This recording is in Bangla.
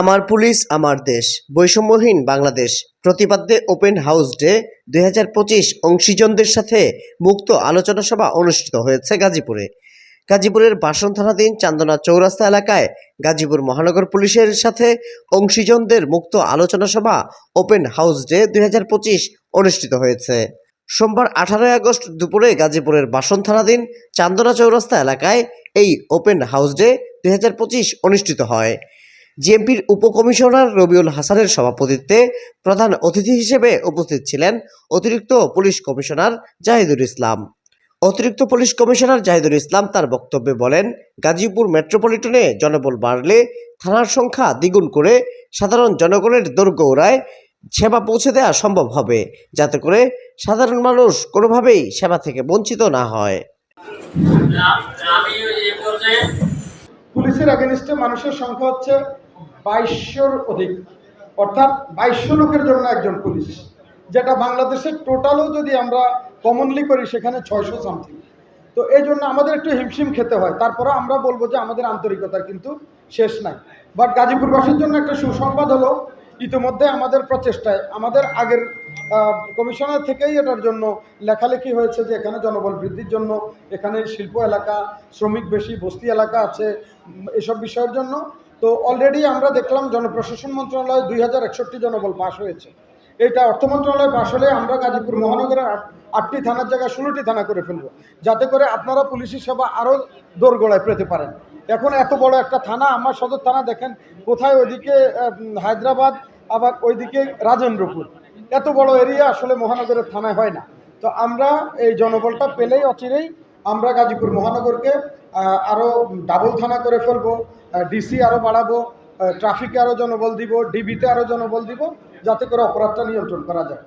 আমার পুলিশ, আমার দেশ। বৈষম্যহীন বাংলাদেশ। প্রতিপাদ্যে ওপেন হাউস ডে দুই হাজার পঁচিশ অংশীজনদের সাথে মুক্ত আলোচনা সভা অনুষ্ঠিত হয়েছে গাজীপুরে। গাজীপুরের বাসন থানাধীন চান্দনা চৌরাস্তা এলাকায় গাজীপুর মহানগর পুলিশের সাথে অংশীজনদের মুক্ত আলোচনা সভা ওপেন হাউস ডে দুই হাজার পঁচিশ অনুষ্ঠিত হয়েছে। সোমবার আঠারোই আগস্ট দুপুরে গাজীপুরের বাসন থানাধীন চান্দনা চৌরাস্তা এলাকায় এই ওপেন হাউস ডে দুই হাজার পঁচিশ অনুষ্ঠিত হয়। জিএমপির উপকমিশনার রবিউল হাসানের সভাপতিত্বে প্রধান অতিথি হিসেবে উপস্থিত ছিলেন অতিরিক্ত পুলিশ কমিশনার জাহিদুল ইসলাম। অতিরিক্ত পুলিশ কমিশনার জাহিদুল ইসলাম তার বক্তব্যে বলেন গাজীপুর মেট্রোপলিটনে জনবল বাড়লে থানার সংখ্যা দ্বিগুণ করে সাধারণ জনগণের দৈর্ঘ্যরায় সেবা পৌঁছে দেওয়া সম্ভব হবে যাতে করে সাধারণ মানুষ কোনোভাবেই সেবা থেকে বঞ্চিত না হয়। পুলিশের এগেনস্টে মানুষের সংখ্যা হচ্ছে বাইশশোর অধিক। অর্থাৎ বাইশশো লোকের জন্য একজন পুলিশ। যেটা বাংলাদেশের টোটালও যদি আমরা কমনলি করি, সেখানে ছয়শো সামথিং তো এই জন্য আমাদের একটু হিমশিম খেতে হয়। তারপরে আমরা বলব যে আমাদের আন্তরিকতার কিন্তু শেষ নাই। বাট গাজীপুরবাসীর জন্য একটা সুসংবাদ হলো, ইতিমধ্যে আমাদের প্রচেষ্টায়, আমাদের আগের কমিশনার থেকেই এটার জন্য লেখালেখি হয়েছে যে এখানে জনবল বৃদ্ধির জন্য, এখানে শিল্প এলাকা, শ্রমিক বেশি, বস্তি এলাকা আছে, এসব বিষয়ের জন্য তো অলরেডি আমরা দেখলাম জনপ্রশাসন মন্ত্রণালয় দুই হাজার একষট্টি জনবল পাশ হয়েছে। এটা অর্থ মন্ত্রণালয় পাশ হলে আমরা গাজীপুর মহানগরের আট- আটটি থানার জায়গায় ষোলোটি থানা করে ফেলব। যাতে করে আপনারা পুলিশি সেবা আরও দোরগোড়ায় পেতে পারেন। এখন এত বড় একটা থানা, আমার সদর থানা দেখেন, কোথায় ওইদিকে হায়দ্রাবাদ, আবার ওইদিকে রাজেন্দ্রপুর। এত বড় এরিয়া আসলে মহানগরের থানায় হয় না। তো আমরা এই জনবলটা পেলেই অচিরেই আমরা গাজীপুর মহানগরকে আরও ডাবল থানা করে ফেলব ডিসি আরও বাড়াবো ট্রাফিকে আরও জনবল দিব ডিবিতে আরও জনবল দিব, যাতে করে অপরাধটা নিয়ন্ত্রণ করা যায়।